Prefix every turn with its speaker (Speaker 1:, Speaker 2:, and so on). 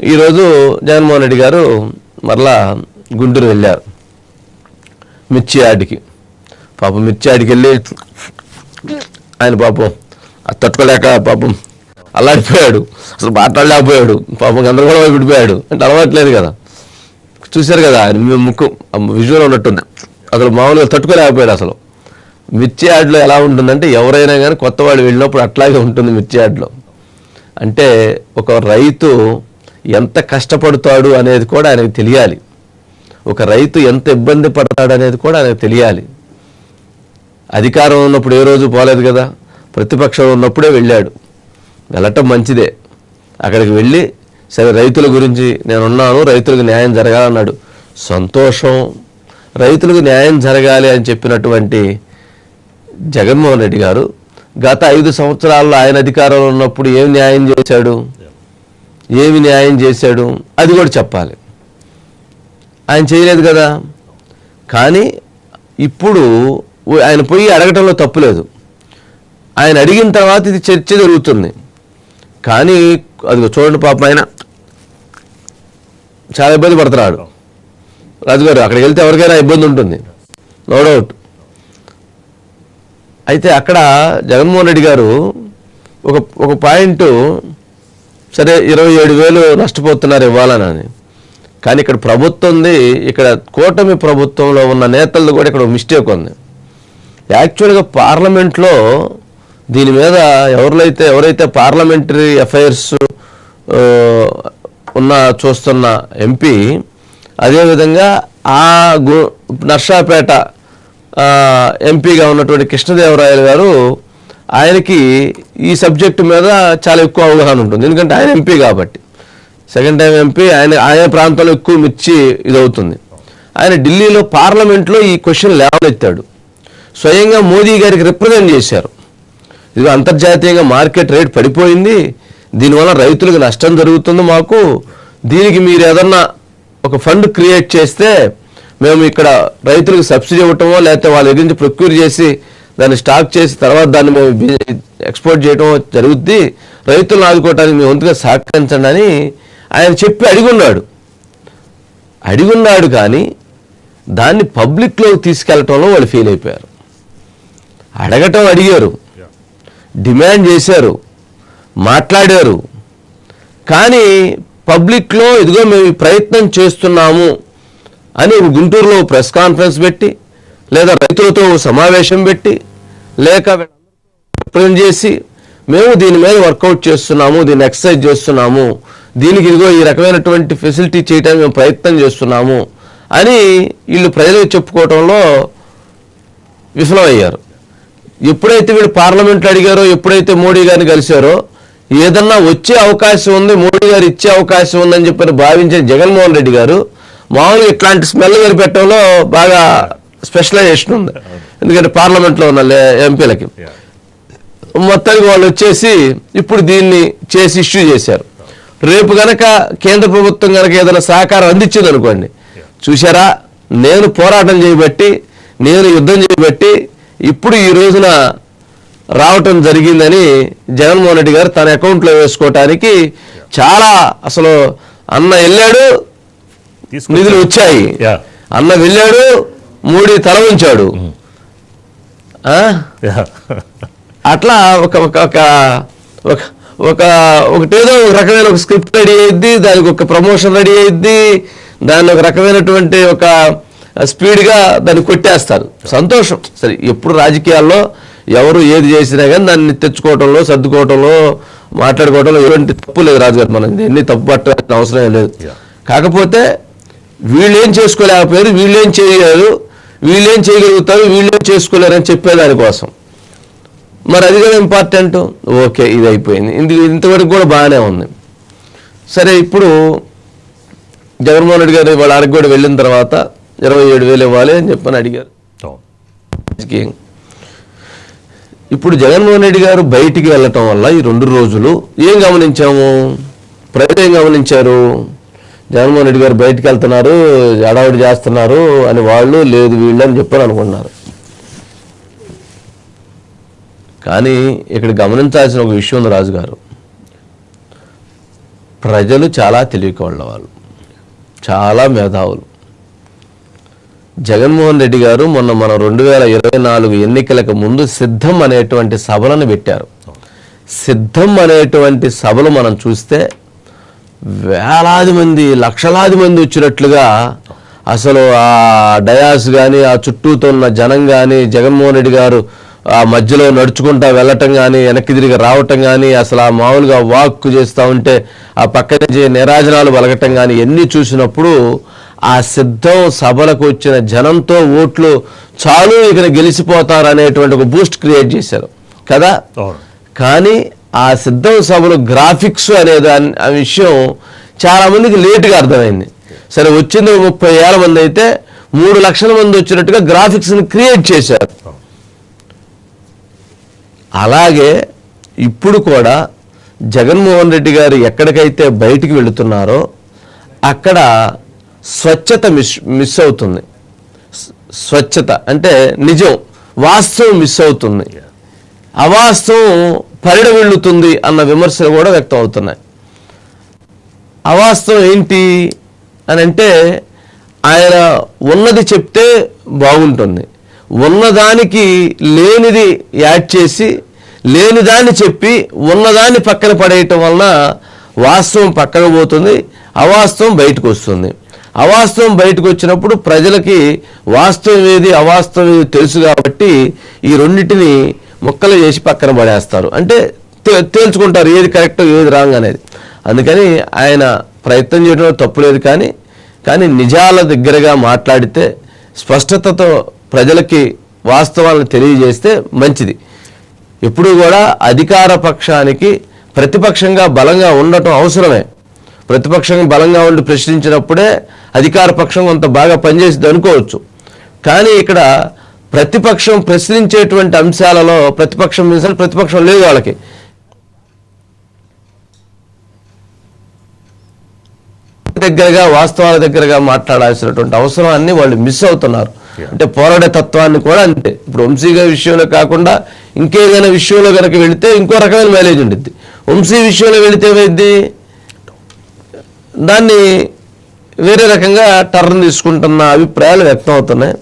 Speaker 1: ఈరోజు జగన్మోహన్ రెడ్డి గారు మరలా గుంటూరు వెళ్ళారు. మిర్చి యార్డ్కి పాపం మిర్చి ఆడికి వెళ్ళి ఆయన పాపం అది తట్టుకోలేక పాపం అల్లాడిపోయాడు. అసలు మాట్లాడలేకపోయాడు. పాపం గందరగోళం అయిపోయాడు అంటే అలవాట్లేదు కదా. చూశారు కదా ఆయన ముక్కు విజువల్ ఉన్నట్టుంది. అసలు మామూలుగా తట్టుకోలేకపోయాడు అసలు. మిర్చి యార్డ్లో ఎలా ఉంటుందంటే ఎవరైనా కానీ కొత్త వాళ్ళు వెళ్ళినప్పుడు అట్లాగే ఉంటుంది మిర్చి యార్డ్లో అంటే ఒక రైతు ఎంత కష్టపడతాడు అనేది కూడా ఆయనకు తెలియాలి. ఒక రైతు ఎంత ఇబ్బంది పడతాడు అనేది కూడా ఆయనకు తెలియాలి. అధికారం ఉన్నప్పుడు ఏ రోజు పోలేదు కదా? ప్రతిపక్షం ఉన్నప్పుడే వెళ్ళాడు. వెళ్ళటం మంచిదే. అక్కడికి వెళ్ళి సరే రైతుల గురించి నేనున్నాను రైతులకు న్యాయం జరగాలన్నాడు. సంతోషం. రైతులకు న్యాయం జరగాలి అని చెప్పినటువంటి జగన్మోహన్ రెడ్డి గారు గత ఐదు సంవత్సరాల్లో ఆయన అధికారంలో ఉన్నప్పుడు ఏం న్యాయం చేశాడు? ఏమి న్యాయం చేశాడు? అది కూడా చెప్పాలి. ఆయన చేయలేదు కదా? కానీ ఇప్పుడు ఆయన పోయి అడగటంలో తప్పులేదు ఆయన అడిగిన తర్వాత ఇది చర్చ జరుగుతుంది. కానీ అది చూడండి పాపం ఆయన. చాలా ఇబ్బంది పడుతున్నాడు. రాజుగారు అక్కడికి వెళ్తే ఎవరికైనా ఇబ్బంది ఉంటుంది. నో డౌట్ అయితే అక్కడ జగన్మోహన్ రెడ్డి గారు ఒక ఒక పాయింట్ సరే ఇరవై ఏడు వేలు నష్టపోతున్నారు ఇవ్వాలని కానీ ఇక్కడ ప్రభుత్వం ఉంది ఇక్కడ కూటమి ప్రభుత్వంలో ఉన్న నేతలు కూడా ఇక్కడ మిస్టేక్ ఉంది. యాక్చువల్గా పార్లమెంట్లో దీని మీద ఎవరైతే ఎవరైతే పార్లమెంటరీ అఫైర్స్ ఉన్న చూస్తున్న ఎంపీ అదేవిధంగా ఆ గు నర్సాపేట ఎంపీగా ఉన్నటువంటి కృష్ణదేవరాయలు గారు ఆయనకి ఈ సబ్జెక్టు మీద చాలా ఎక్కువ అవగాహన ఉంటుంది. ఎందుకంటే ఆయన ఎంపీ కాబట్టి. సెకండ్ టైం ఎంపీ ఆయన ఆయన ప్రాంతంలో ఎక్కువ మిర్చి ఇదవుతుంది. ఆయన ఢిల్లీలో పార్లమెంట్లో ఈ క్వశ్చన్ లేవనెత్తాడు. స్వయంగా మోదీ గారికి రిప్రజెంట్ చేశారు. ఇది అంతర్జాతీయంగా మార్కెట్ రేట్ పడిపోయింది. దీనివల్ల రైతులకు నష్టం జరుగుతుంది మాకు. దీనికి మీరు ఏదన్నా ఒక ఫండ్ క్రియేట్ చేస్తే మేము ఇక్కడ రైతులకు సబ్సిడీ ఇవ్వటమో లేకపోతే వాళ్ళ దగ్గర నుంచి ప్రొక్యూర్ చేసి దాన్ని స్టాక్ చేసి తర్వాత దాన్ని మేము ఎక్స్పోర్ట్ చేయడం జరుగుద్ది. రైతులను ఆదుకోవటానికి మేము వంతుగా సహకరించండి అని ఆయన చెప్పి అడిగున్నాడు. అడిగున్నాడు కానీ దాన్ని పబ్లిక్లోకి తీసుకెళ్ళటంలో వాళ్ళు ఫెయిల్ అయిపోయారు. అడగటం అడిగారు. డిమాండ్ చేశారు. మాట్లాడారు. కానీ పబ్లిక్లో ఇదిగో మేము ప్రయత్నం చేస్తున్నాము అని గుంటూరులో ప్రెస్ కాన్ఫరెన్స్ పెట్టి లేదా రైతులతో సమావేశం పెట్టి లేక రిప్రజెంట్ చేసి మేము దీని మీద వర్కౌట్ చేస్తున్నాము దీన్ని ఎక్సర్సైజ్ చేస్తున్నాము దీనికి ఇదిగో ఈ రకమైనటువంటి ఫెసిలిటీ చేయడానికి మేము ప్రయత్నం చేస్తున్నాము అని వీళ్ళు ప్రజలకు చెప్పుకోవటంలో విఫలమయ్యారు. ఎప్పుడైతే వీళ్ళు పార్లమెంట్లో అడిగారో ఎప్పుడైతే మోడీ గారిని కలిశారో ఏదన్నా వచ్చే అవకాశం ఉంది మోడీ గారు ఇచ్చే అవకాశం ఉందని చెప్పని భావించిన జగన్మోహన్ రెడ్డి గారు మామూలుగా ఇట్లాంటి స్మెల్ కనిపెట్టడంలో బాగా స్పెషలైజేషన్ ఉంది. ఎందుకంటే పార్లమెంట్లో ఉన్న ఎంపీలకి. మొత్తానికి వాళ్ళు వచ్చేసి ఇప్పుడు దీన్ని చేసి ఇష్యూ చేశారు. రేపు గనక కేంద్ర ప్రభుత్వం గనక ఏదైనా సహకారం అందించింది అనుకోండి. చూసారా నేను పోరాటం చేయబట్టి నేను యుద్ధం చేయబట్టి ఇప్పుడు ఈ రోజున రావటం జరిగిందని జగన్మోహన్ రెడ్డి గారు తన అకౌంట్లో వేసుకోవటానికి చాలా అసలు అన్న వెళ్ళాడు. నిధులు వచ్చాయి. అన్న వెళ్ళాడు మోడీ తల ఉంచాడు. అట్లా ఒక ఒక ఒక ఒక ఒక ఒకటేదో ఒక రకమైన ఒక స్క్రిప్ట్ రెడీ అయ్యిద్ది దానికి ఒక ప్రమోషన్ రెడీ అయ్యిద్ది దాన్ని ఒక రకమైనటువంటి ఒక స్పీడ్గా దాన్ని కొట్టేస్తారు. సంతోషం. సరే ఎప్పుడు రాజకీయాల్లో ఎవరు ఏది చేసినా కానీ దాన్ని తెచ్చుకోవటంలో సర్దుకోవటంలో మాట్లాడుకోవటంలో ఎటువంటి తప్పు లేదు రాజుగారు మనం ఎన్ని తప్పు పట్టాల్సిన అవసరం ఏం లేదు. కాకపోతే వీళ్ళేం చేసుకోలేకపోయారు వీళ్ళేం చేయలేరు వీళ్ళేం చేయగలుగుతారు వీళ్ళేం చేసుకోలేరని చెప్పేదానికోసం మరి అది కూడా ఇంపార్టెంట్ ఓకే ఇది అయిపోయింది. ఇది ఇంతవరకు కూడా బాగానే ఉంది. సరే ఇప్పుడు జగన్మోహన్ రెడ్డి గారు వాళ్ళ అరకు కూడా వెళ్ళిన తర్వాత ఇరవై ఏడు వేలు ఇవ్వాలి అని చెప్పని అడిగారు. ఇప్పుడు జగన్మోహన్ రెడ్డి గారు బయటికి వెళ్ళటం వల్ల ఈ రెండు రోజులు ఏం గమనించాము? ప్రజలు ఏం గమనించారు? జగన్మోహన్ రెడ్డి గారు బయటికి వెళ్తున్నారు హడావుడి చేస్తున్నారు అని వాళ్ళు లేదు వీళ్ళు అని చెప్పారు అనుకున్నారు కానీ ఇక్కడ గమనించాల్సిన ఒక విషయం ఉంది రాజుగారు. ప్రజలు చాలా తెలివికోళ్ళ వాళ్ళు. చాలా మేధావులు. జగన్మోహన్ రెడ్డి గారు మొన్న మన రెండు వేల ఇరవై నాలుగు ఎన్నికలకు ముందు సిద్ధం అనేటువంటి సభలను పెట్టారు. సిద్ధం అనేటువంటి సభలు మనం చూస్తే వేలాది మంది లక్షలాది మంది వచ్చినట్లుగా అసలు ఆ డయాస్ కానీ ఆ చుట్టూతో ఉన్న జనం కానీ జగన్మోహన్ రెడ్డి గారు ఆ మధ్యలో నడుచుకుంటా వెళ్ళటం కానీ వెనక్కి తిరిగి రావటం కానీ అసలు ఆ మామూలుగా వాక్ చేస్తూ ఉంటే ఆ పక్క నుంచి నిరాజనాలు వలగటం కానీ ఎన్ని చూసినప్పుడు ఆ సిద్ధం సభలకు వచ్చిన జనంతో ఓట్లు చాలు ఇక గెలిచిపోతారు అనేటువంటి ఒక బూస్ట్ క్రియేట్ చేశారు. కదా? కానీ ఆ సిద్ధం సభలు గ్రాఫిక్స్ అనే దాని ఆ విషయం చాలా మందికి లేటుగా అర్థమైంది. సరే వచ్చింది ముప్పై ఏళ్ళ మంది అయితే మూడు లక్షల మంది వచ్చినట్టుగా గ్రాఫిక్స్ని క్రియేట్ చేశారు. అలాగే ఇప్పుడు కూడా జగన్మోహన్ రెడ్డి గారు ఎక్కడికైతే బయటికి వెళుతున్నారో అక్కడ స్వచ్ఛత మిస్ మిస్ అవుతుంది. స్వ- స్వచ్ఛత అంటే నిజం వాస్తవం మిస్ అవుతుంది. అవాస్తవం పరిడవిల్లుతుంది అన్న విమర్శలు కూడా వ్యక్తం అవుతున్నాయి అవాస్తవం ఏంటి అని అంటే ఆయన ఉన్నది చెప్తే బాగుంటుంది. ఉన్నదానికి లేనిది యాడ్ చేసి లేనిదాన్ని చెప్పి ఉన్నదాన్ని పక్కన పడేయటం వలన వాస్తవం పక్కన పోతుంది అవాస్తవం బయటకు వస్తుంది. అవాస్తవం బయటకు వచ్చినప్పుడు ప్రజలకి వాస్తవం ఏది అవాస్తవం ఏది తెలుసు కాబట్టి ఈ రెండింటిని ముక్కలు చేసి పక్కన పడేస్తారు. అంటే తే- తేల్చుకుంటారు ఏది కరెక్ట్ ఏది రాంగ్ అనేది. అందుకని ఆయన ప్రయత్నం చేయడంలో తప్పులేదు కానీ కానీ నిజాల దగ్గరగా మాట్లాడితే స్పష్టతతో ప్రజలకి వాస్తవాలను తెలియజేస్తే మంచిది. ఎప్పుడూ కూడా అధికార పక్షానికి ప్రతిపక్షంగా బలంగా ఉండటం అవసరమే. ప్రతిపక్షంగా బలంగా ఉండి ప్రశ్నించినప్పుడే అధికార పక్షం కొంత బాగా పనిచేసింది అనుకోవచ్చు కానీ ఇక్కడ ప్రతిపక్షం ప్రశ్నించేటువంటి అంశాలలో ప్రతిపక్షం మిసాలు ప్రతిపక్షం లేదు వాళ్ళకి. దగ్గరగా వాస్తవాల దగ్గరగా మాట్లాడాల్సినటువంటి అవసరం అన్ని వాళ్ళు మిస్ అవుతున్నారు. అంటే పోరాడే తత్వాన్ని కూడా అంతే. ఇప్పుడు వంశీ గారి విషయంలో కాకుండా ఇంకేదైనా విషయంలో కనుక వెళితే ఇంకో రకమైన మైలేజ్ ఉండిద్ది. వంశీ విషయంలో వెళితే ఏమైంది దాన్ని వేరే రకంగా టర్న్ తీసుకుంటున్న అభిప్రాయాలు వ్యక్తం అవుతున్నాయి